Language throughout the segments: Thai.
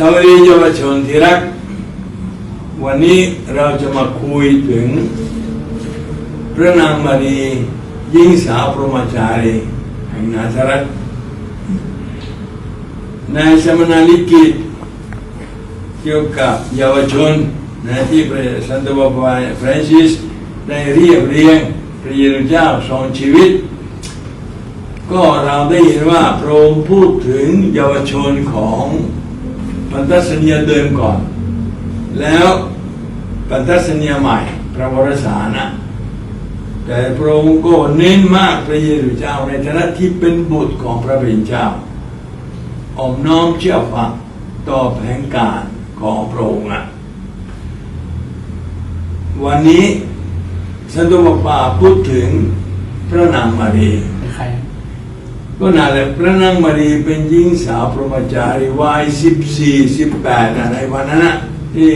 สวัสดีเยาวชนที่รัก วันนี้เราจะมาคุยถึง พระนางมารีหญิงสาวพรหมจารีแห่งนาซารัตในสมนาลิกิตเกี่ยวกับเยาวชนในที่พระสันตบาบฟรานซิสได้เรียบเรียงพระเยซูเจ้าทรงชีวิต ก็เราได้เห็นว่าพระองค์พูดถึงเยาวชนของ ปันทัศนียเดิมก่อน แล้วปันทัศนียใหม่ พระวรสารนะ แต่พระองค์ก็เน้นมากพระเยซูเจ้าในฐานะที่เป็นบุตรของพระเป็นเจ้าอมน้อมเชื่อฟังต่อแผนการของพระองค์นะวันนี้สันตุบปาพูดถึงพระนางมารีเป็นใคร ก็นั่นแหละพระนางมารีเป็นหญิงสาวพรหมจารีวัยสิบสี่สิบแปดในวันนั้นนะที่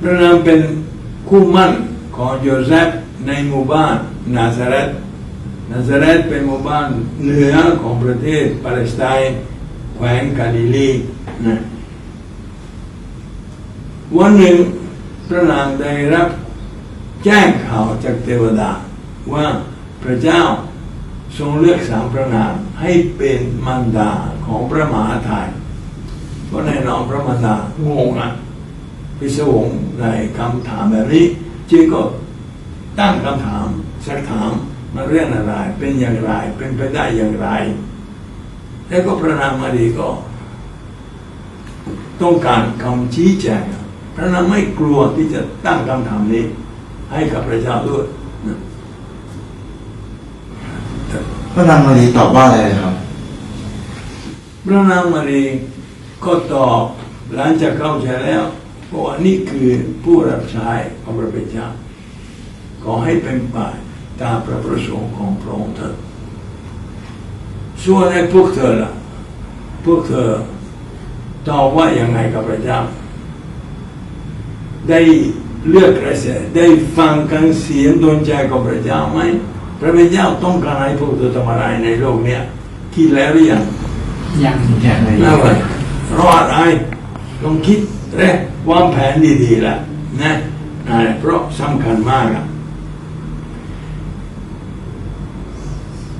พระนางเป็นคู่มั่นของโยเซฟในหมู่บ้านนาซาเรตนาซาเรตเป็นหมู่บ้านเหนือของประเทศปาเลสไตน์แขวงกาลิลีนะวันหนึ่งพระนางได้รับแจ้งข่าวจากเทวดาว่าพระเจ้า ทรงเลือกสามพระนางให้เป็นมารดาของพระมหาไทยก็แน่นอนพระมารดางงอะพิศวงในคำถามแบบนี้จึงก็ตั้งคำถามสักถามมาเรื่องอะไรเป็นอย่างไร เป็นไปได้อย่างไร แล้วก็พระนางมารีก็ ต้องการคำชี้แจงพระนางไม่กลัวที่จะตั้งคำถามนี้ ให้กับพระเจ้าด้วยนะ พระนางมารีตอบว่าอะไรครับพระนางมารีก็ตอบหลังจากเข้าใจแล้วว่านี่คือผู้รับใช้ของพระเป็นเจ้าขอให้เป็นไปตามพระประสงค์ของพระองค์เถิดส่วนในพวกเธอล่ะ พวกเธอตอบว่ายังไงกับพระเจ้า ได้เลือกกระแสได้ฟังกันเสียงโดนใจกับพระเจ้าไหม พระเป็นเจ้าต้องการให้พวกเธอทำอะไรในโลกเนี้ยคิดแล้วหรือยังยังอย่างไรนั่นแหละเพราะอะไรลองคิดเรวางแผนดีๆละนะนั่นแหละเพราะสำคัญมากอะ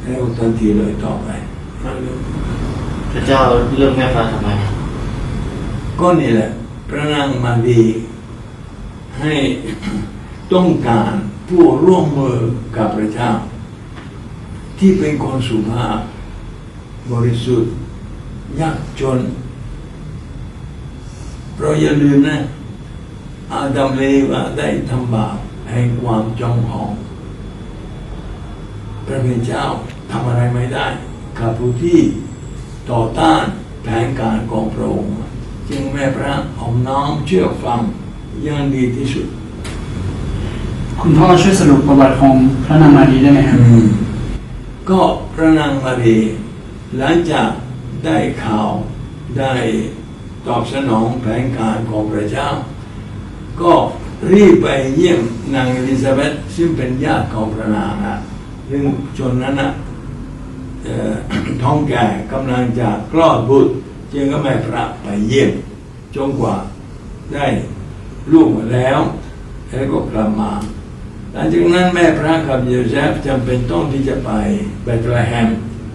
แล้วทันทีเลยต่อไปพระเจ้าเลือกแม่ฟ้าทำไมก็นี่แหละ พระนางมาดีให้ต้องการ ผู้ร่วมมือกับพระเจ้า ที่เป็นคนสุภาพบริสุทธิ์ยากจนเพราะอย่าลืมนะอาดัมเลวะได้ทำบาปแห่งความจองหองพระเป็นเจ้าทำอะไรไม่ได้กับผู้ที่ต่อต้านแผนการของพระองค์จึงแม่พระอมน้อมเชื่อฟังอย่างดีที่สุด คุณพ่อช่วยสรุปประวัติของพระนางมารีได้ไหมครับ ก็พระนางมารีหลังจากได้ข่าวได้ตอบสนองแผนการของพระเจ้า ก็รีบไปเยี่ยมนางเอลิซาเบธซึ่งเป็นญาติของพระนางนะซึ่งจนนั้นนะเอ่อท้องแก่กำลังจะคลอดบุตรจึงก็แม่พระไปเยี่ยมจนกว่าได้ลูกมาแล้วแล้วก็กลับมา หลังจากนั้นแม่พระกับโยเซฟจำเป็นต้องที่จะไปเบธเลเฮม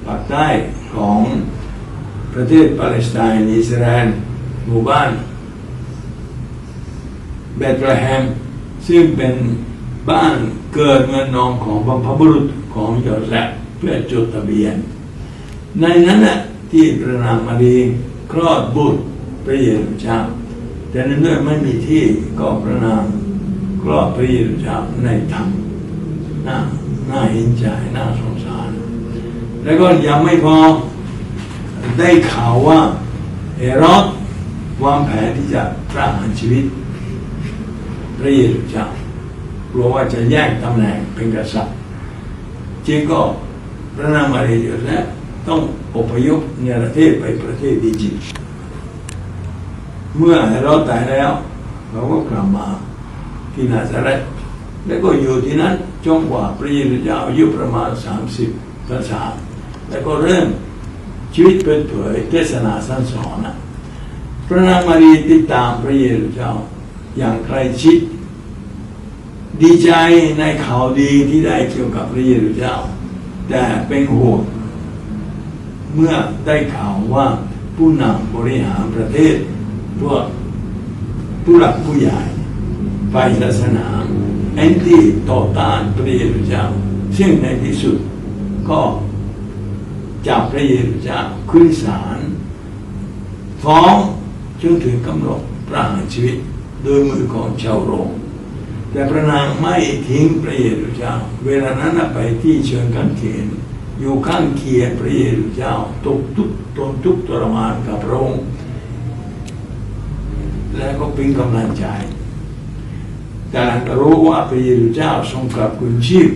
ภาคใต้ของประเทศปาเลสไตน์อิสราเอลหมู่บ้านเบธเลเฮมซึ่งเป็นบ้านเกิดเมืองนองของบรรพบุรุษของโยเซฟเพื่อจดทะเบียน ในนั้นน่ะที่พระนางมารีคลอดบุตรพระเยซูเจ้าแต่ในเมื่อไม่มีที่ก็พระนาง คลอดพระเยซูเจ้าในธรรมน่าน่าเห็นใจน่าสงสาร แล้วก็ยังไม่พอได้ข่าวว่าเฮโรดวางแผนที่จะประหารชีวิตพระเยซูเจ้ากลัวว่าจะแย่งตำแหน่งเป็นกษัตริย์จึงก็พระนางมารีอยู่แล้วต้องอพยพเนรเทศไปประเทศอียิปต์เมื่อเฮโรดตายแล้วเขาก็กลับมา ที่นาซาเรตแล้วก็อยู่ที่นั้นจนกว่าพระเยซูเจ้าอายุประมาณ 30พรรษาแล้วก็เริ่มชีวิตเปิดเผยเทศนาสั้นสอนนะพระนางมารีติดตามพระเยซูเจ้าอย่างใกล้ชิด ดีใจในข่าวดีที่ได้เกี่ยวกับพระเยซูเจ้า แต่เป็นห่วงเมื่อได้ข่าวว่าผู้นำบริหารประเทศพวกผู้หลักผู้ใหญ่ ฝ่ายศาสนาแอนตี้ต่อต้านพระเยซูเจ้า ซึ่งในที่สุดก็จับพระเยซูเจ้าขึ้นศาลฟ้องจนถึงกำหนดประหารชีวิตโดยมือของชาวโรมแต่พระนางไม่ทิ้งพระเยซูเจ้า เวลานั้นน่ะไปที่เชิงกันเขนอยู่ข้างเคียงพระเยซูเจ้าตกทุกข์ทนทุกทรมานกับพระองค์และก็เป็นกำลังใจ แต่รู้ว่าพระเยซูเจ้าทรงกลับคืนชีพ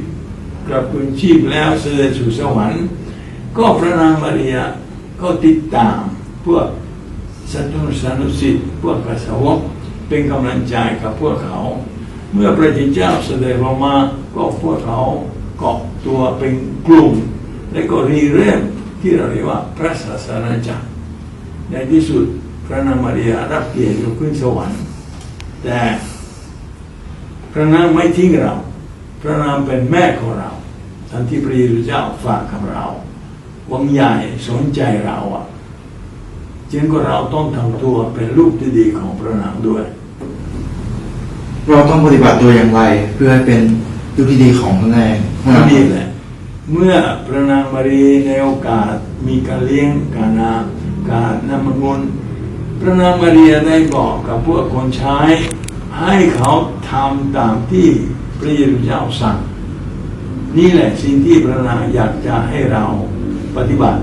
กลับคืนชีพแล้วเสด็จสู่สวรรค์ ก็พระนางมารียก็ติดตามพวกสัตว์สานุสิทธิ์พวกกษัตริย์เป็นกำลังใจกับพวกเขา เมื่อพระเจ้าเสด็จลงมาก็พวกเขาเกาะตัวเป็นกลุ่ม และก็รีเริ่มที่เราเรียกว่าพระศาสนาจักรในที่สุดพระนางมารียรับเกียรติขึ้นสวรรค์ แต่ พระนางไม่ทิ้งเรา พระนางเป็นแม่ของเราทันที่พระเยซูเจ้าฝากกับเราหวังใหญ่สนใจเราอะจึงก็เราต้องทำตัวเป็นลูกที่ดีของพระนางด้วย เราต้องปฏิบัติตัวอย่างไรเพื่อให้เป็นลูกที่ดีของพระนางพระนางนี่แหละ เมื่อพระนางมารีในโอกาสมีการเลี้ยงการนาการนำมงนพระนางมารีได้บอกกับพวกคนใช้ ให้เขาทำตามที่พระเยซูเจ้าสั่ง นี่แหละสิ่งที่พระนางอยากจะให้เราปฏิบัติ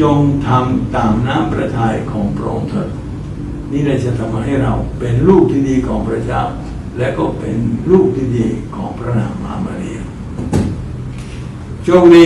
จงทำตามน้ำประทัยของพระองค์เถิดนี่แหละจะทำให้เราเป็นลูกที่ดีของพระเจ้า และก็เป็นลูกที่ดีของพระนางมามารียโชคดี